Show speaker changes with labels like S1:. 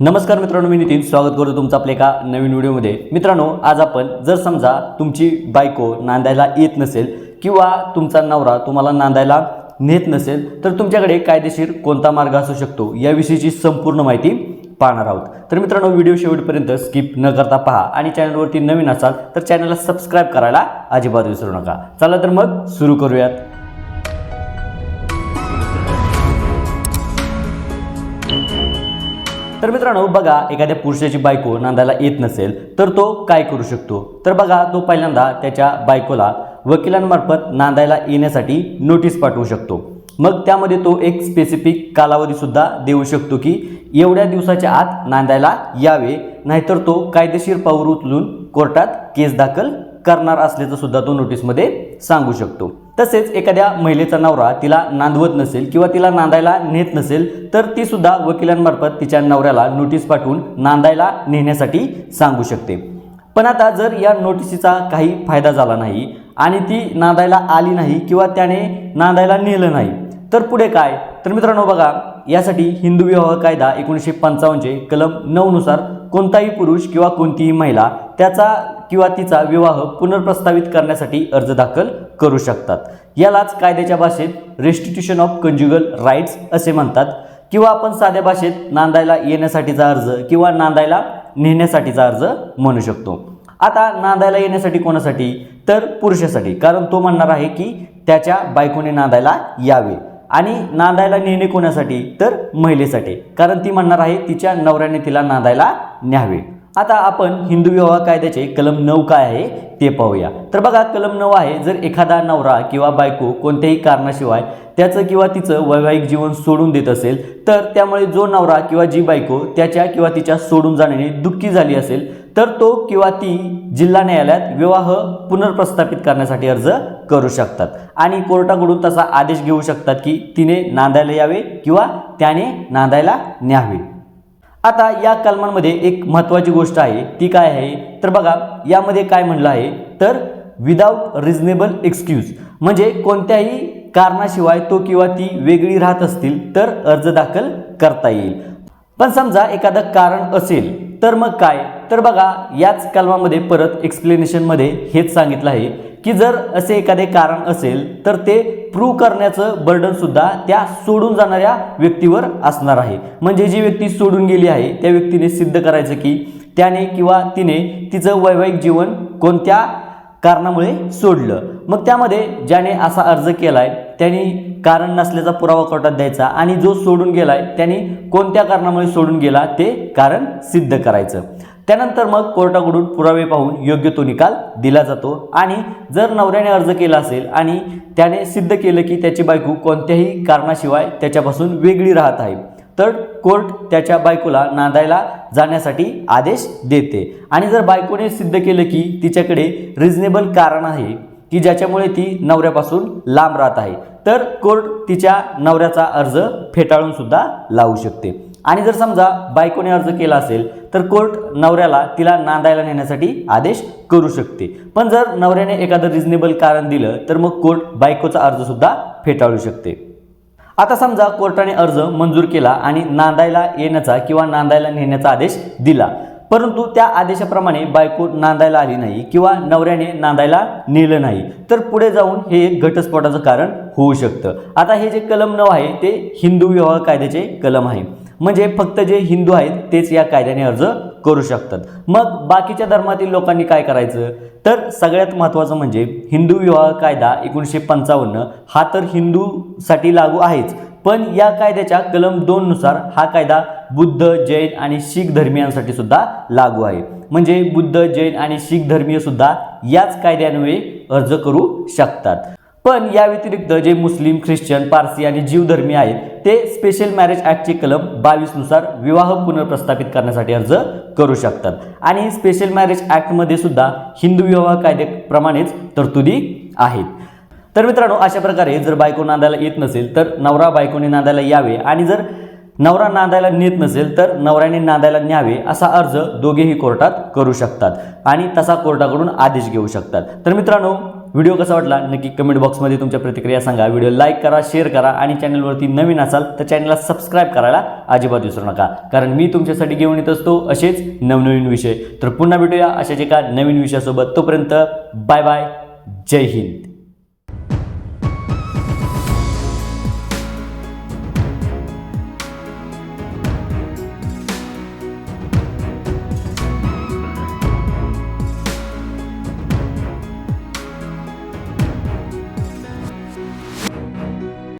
S1: नमस्कार मित्रांनो मी नितीन. स्वागत करतो तुमचं आपल्या एका नवीन व्हिडिओमध्ये. मित्रांनो आज आपण जर समजा तुमची बायको नांदायला येत नसेल किंवा तुमचा नवरा तुम्हाला नांदायला नेत नसेल तर तुमच्याकडे कायदेशीर कोणता मार्ग असू शकतो याविषयीची संपूर्ण माहिती पाहणार आहोत. तर मित्रांनो व्हिडिओ शेवटपर्यंत स्किप न करता पहा आणि चॅनलवरती नवीन असाल तर चॅनलला सबस्क्राईब करायला अजिबात विसरू नका. चला तर मग सुरू करूयात. तर मित्रांनो बघा एखाद्या पुरुषाची बायको नांदायला येत नसेल तर तो काय करू शकतो? तर बघा तो पहिल्यांदा त्याच्या बायकोला वकिलांमार्फत नांदायला येण्यासाठी नोटीस पाठवू शकतो. मग त्यामध्ये तो एक स्पेसिफिक कालावधीसुद्धा देऊ शकतो की एवढ्या दिवसाच्या आत नांदायला यावे नाहीतर तो कायदेशीर पाऊल उचलून कोर्टात केस दाखल करणार असल्याचं सुद्धा तो नोटीसमध्ये सांगू शकतो. तसेच एखाद्या महिलेचा नवरा तिला नांदवत नसेल किंवा तिला नांदायला नेत नसेल तर ती सुद्धा वकिलांमार्फत तिच्या नवऱ्याला नोटीस पाठवून नांदायला नेण्यासाठी सांगू शकते. पण आता जर या नोटिसीचा काही फायदा झाला नाही आणि ती नांदायला आली नाही किंवा त्याने नांदायला नेलं नाही तर पुढे काय? तर मित्रांनो बघा यासाठी हिंदू विवाह कायदा एकोणीसशे पंचावन्नचे कलम नऊनुसार कोणताही पुरुष किंवा कोणतीही महिला त्याचा किंवा तिचा विवाह पुनर्प्रस्तावित करण्यासाठी अर्ज दाखल करू शकतात. यालाच कायद्याच्या भाषेत रेस्टिट्यूशन ऑफ कंज्युगल राईट्स असे म्हणतात. किंवा आपण साध्या भाषेत नांदायला येण्यासाठीचा अर्ज किंवा नांदायला नेण्यासाठीचा अर्ज म्हणू शकतो. आता नांदायला येण्यासाठी कोणासाठी? तर पुरुषासाठी. कारण तो म्हणणार आहे की त्याच्या बायकोने नांदायला यावे. आणि नांदायला नेणे कोणासाठी? तर महिलेसाठी. कारण ती म्हणणार आहे तिच्या नवऱ्याने तिला नांदायला न्यावे. आता आपण हिंदू विवाह कायद्याचे कलम नऊ काय आहे ते पाहूया. तर बघा कलम नऊ आहे जर एखादा नवरा किंवा बायको कोणत्याही कारणाशिवाय त्याचं किंवा तिचं वैवाहिक जीवन सोडून देत असेल तर त्यामुळे जो नवरा किंवा जी बायको त्याच्या किंवा तिच्या सोडून जाण्याने दुःखी झाली असेल तर तो किंवा ती जिल्हा न्यायालयात विवाह पुनर्प्रस्थापित करण्यासाठी अर्ज करू शकतात. आणि कोर्टाकडून तसा आदेश घेऊ शकतात की तिने नांदायला यावे किंवा त्याने नांदायला न्यावे. आता या कलमांमध्ये एक महत्त्वाची गोष्ट आहे ती काय आहे? तर बघा यामध्ये काय म्हणलं आहे? तर विदाऊट रिझनेबल एक्सक्यूज म्हणजे कोणत्याही कारणाशिवाय तो किंवा ती वेगळी राहत असतील तर अर्ज दाखल करता येईल. पण समजा एखादं कारण असेल तर मग काय? तर बघा याच कलमामध्ये परत एक्सप्लेनेशनमध्ये हेच सांगितलं आहे. की जर असे एखादे कारण असेल तर ते प्रूव्ह करण्याचं बर्डन सुद्धा त्या सोडून जाणाऱ्या व्यक्तीवर असणार आहे. म्हणजे जी व्यक्ती सोडून गेली आहे त्या व्यक्तीने सिद्ध करायचं की त्याने किंवा तिने तिचं वैवाहिक जीवन कोणत्या कारणामुळे सोडलं. मग त्यामध्ये ज्याने असा अर्ज केला आहे त्यांनी कारण नसल्याचा पुरावा कोर्टात द्यायचा आणि जो सोडून गेलाय त्यांनी कोणत्या कारणामुळे सोडून गेला ते कारण सिद्ध करायचं. त्यानंतर मग कोर्टाकडून पुरावे पाहून योग्य तो निकाल दिला जातो. आणि जर नवऱ्याने अर्ज केला असेल आणि त्याने सिद्ध केलं की त्याची बायको कोणत्याही कारणाशिवाय त्याच्यापासून वेगळी राहत आहे तर कोर्ट त्याच्या बायकोला नांदायला जाण्यासाठी आदेश देते. आणि जर बायकोने सिद्ध केलं की तिच्याकडे रिजनेबल कारण आहे की ज्याच्यामुळे ती नवऱ्यापासून लांब राहत आहे तर कोर्ट तिच्या नवऱ्याचा अर्ज फेटाळून सुद्धा लावू शकते. आणि जर समजा बायकोने अर्ज केला असेल तर कोर्ट नवऱ्याला तिला नांदायला नेण्यासाठी आदेश करू शकते. पण जर नवऱ्याने एखादं रिझनेबल कारण दिलं तर मग कोर्ट बायकोचा अर्ज सुद्धा फेटाळू शकते. आता समजा कोर्टाने अर्ज मंजूर केला आणि नांदायला येण्याचा किंवा नांदायला नेण्याचा आदेश दिला परंतु त्या आदेशाप्रमाणे बायको नांदायला आली नाही किंवा नवऱ्याने नांदायला नेलं नाही तर पुढे जाऊन हे एक घटस्फोटाचं कारण होऊ शकतं. आता हे जे कलम नऊ आहे ते हिंदू विवाह कायद्याचे कलम आहे. म्हणजे फक्त जे हिंदू आहेत तेच या कायद्याने अर्ज करू शकतात. मग बाकीच्या धर्मातील लोकांनी काय करायचं? तर सगळ्यात महत्त्वाचं म्हणजे हिंदू विवाह कायदा एकोणीसशे पंचावन्न हा तर हिंदूसाठी लागू आहेच. पण या कायद्याच्या कलम दोननुसार हा कायदा बुद्ध जैन आणि शीख धर्मियांसाठी सुद्धा लागू आहे. म्हणजे बुद्ध जैन आणि शीख धर्मीय सुद्धा याच कायद्यान्वये अर्ज करू शकतात. पण या व्यतिरिक्त जे मुस्लिम ख्रिश्चन पारसी आणि जीवधर्मी आहेत ते स्पेशल मॅरेज ॲक्टचे कलम बावीसनुसार विवाह पुनर्प्रस्थापित करण्यासाठी अर्ज करू शकतात. आणि स्पेशल मॅरेज ॲक्टमध्ये सुद्धा हिंदू विवाह कायद्याप्रमाणेच तरतुदी आहेत. तर मित्रांनो अशा प्रकारे जर बायको नांदायला येत नसेल तर नवरा बायकोने नांदायला यावे. आणि जर नवरा नांदायला नेत नसेल तर नवऱ्याने नांदायला न्यावे असा अर्ज दोघेही कोर्टात करू शकतात. आणि तसा कोर्टाकडून आदेश घेऊ शकतात. तर मित्रांनो व्हिडिओ कसा वाटला नक्की कमेंट बॉक्समध्ये तुमच्या प्रतिक्रिया सांगा. व्हिडिओ लाईक करा शेअर करा आणि चॅनलवरती नवीन असाल तर चॅनलला सबस्क्राईब करायला अजिबात विसरू नका. कारण मी तुमच्यासाठी घेऊन येत असतो असेच नवनवीन विषय. तर पुन्हा भेटूया अशाच एका नवीन विषयासोबत. तोपर्यंत बाय बाय जय हिंद.